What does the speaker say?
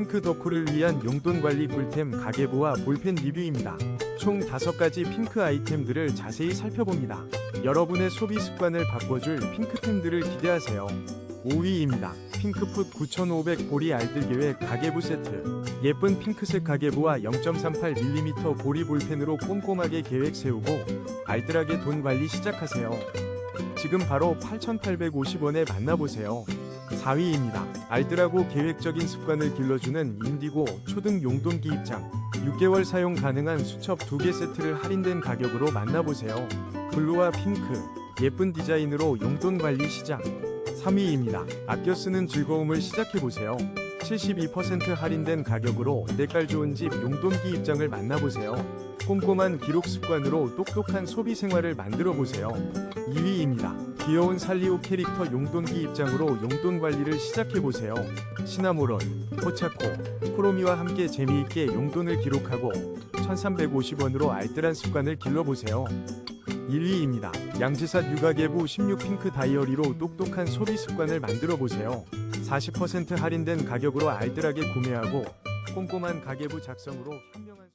핑크 덕후를 위한 용돈 관리 꿀템 가계부와 볼펜 리뷰입니다. 총 5가지 핑크 아이템들을 자세히 살펴봅니다. 여러분의 소비 습관을 바꿔줄 핑크템들을 기대하세요. 5위입니다. 핑크풋 9500 보리 알뜰 계획 가계부 세트. 예쁜 핑크색 가계부와 0.38mm 보리 볼펜으로 꼼꼼하게 계획 세우고 알뜰하게 돈 관리 시작하세요. 지금 바로 8,850원에 만나보세요. 4위입니다. 알뜰하고 계획적인 습관을 길러주는 인디고 초등 용돈기 입장 6개월 사용 가능한 수첩 2개 세트를 할인된 가격으로 만나보세요. 블루와 핑크 예쁜 디자인으로 용돈 관리 시작 3위입니다. 아껴 쓰는 즐거움을 시작해보세요. 72% 할인된 가격으로 때깔 좋은 집 용돈기 입장을 만나보세요. 꼼꼼한 기록 습관으로 똑똑한 소비 생활을 만들어 보세요. 2위입니다. 귀여운 살리오 캐릭터 용돈기 입장으로 용돈 관리를 시작해 보세요. 시나모롤, 포차코, 코로미와 함께 재미있게 용돈을 기록하고 1350원으로 알뜰한 습관을 길러보세요. 1위입니다. 양지삿 육아계부 16핑크 다이어리로 똑똑한 소비 습관을 만들어 보세요. 40% 할인된 가격으로 알뜰하게 구매하고 꼼꼼한 가계부 작성으로 현명한